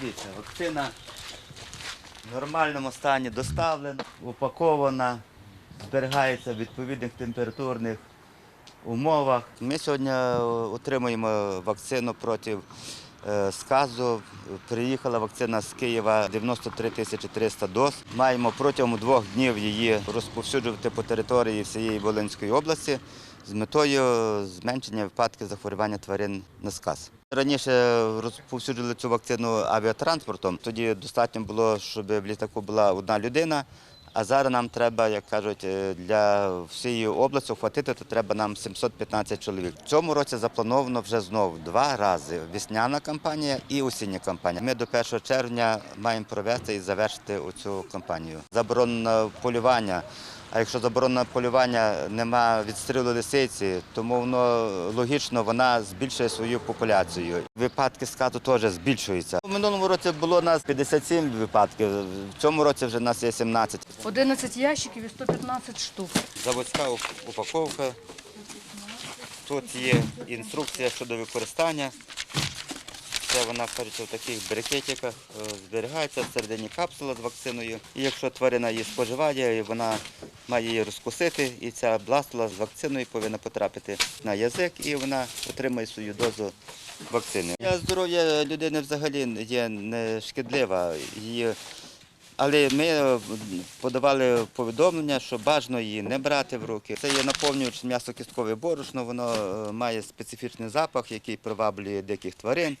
Дивіться, вакцина в нормальному стані доставлена, упакована, зберігається в відповідних температурних умовах. Ми сьогодні е, отримуємо вакцину проти е, сказу. Приїхала вакцина з Києва 93 тисячі 300 доз. Маємо протягом двох днів її розповсюджувати по території всієї Волинської області з метою зменшення випадків захворювання тварин на сказ. Раніше розповсюджували цю вакцину авіатранспортом. Тоді достатньо було, щоб в літаку була одна людина. А зараз нам треба, як кажуть, е, для всієї області охватити, то треба нам 715 чоловік. В цьому році заплановано вже знову два рази весняна кампанія і осіння кампанія. Ми до 1 червня маємо провести і завершити цю кампанію. Заборонено полювання. А якщо заборонено полювання, нема відстрілу лисиці, тому воно логічно вона збільшує свою популяцію. Випадки сказу теж збільшуються. У минулому році було у нас 57 випадків, в цьому році вже у нас є 17. 11 ящиків і 115 штук. Заводська упаковка. Тут є інструкція щодо використання. Це вона в таких брикетиках е, зберігається всередині капсула з вакциною. І якщо тварина її споживає, вона має її розкусити, і ця бластула з вакциною повинна потрапити на язик, і вона отримає свою дозу вакцини. Здоров'я людини взагалі є не шкідлива. Її але ми е, подавали повідомлення, що бажано її не брати в руки. Це є наповнювач м'ясо-кісткове борошно, воно е, має специфічний запах, який приваблює диких тварин.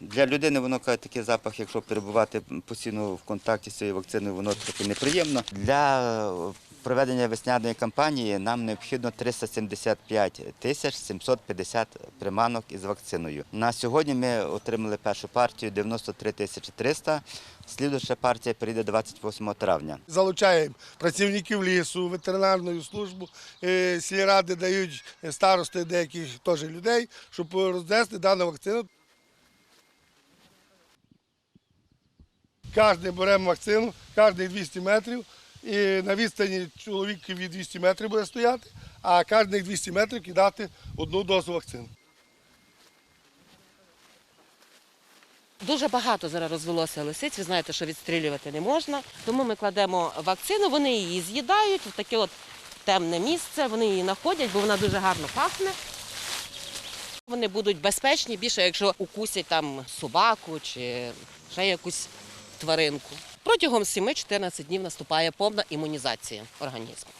Для людини воно каже, такий запах, якщо перебувати постійно в контакті з цією вакциною, воно трохи неприємно. Для е, проведення весняної кампанії нам необхідно 375 тисяч 750 приманок із вакциною. На сьогодні ми отримали першу партію 93 тисячі 300. Слідуюча партія прийде 28 травня. Залучаємо працівників лісу, ветеринарну службу, е, сільради дають старости деяких теж людей, щоб рознести дану вакцину. Кожен беремо вакцину, кожний 200 метрів, і на відстані чоловік від 200 метрів буде стояти, а кожних 200 метрів кидати одну дозу вакцини. Дуже багато зараз розвелося лисиць. Ви знаєте, що відстрілювати не можна. Тому ми кладемо вакцину, вони її з'їдають в таке от темне місце. Вони її знаходять, бо вона дуже гарно пахне. Вони будуть безпечні більше, якщо укусять там собаку чи ще якусь тваринку. Протягом 7-14 днів наступає повна імунізація організму.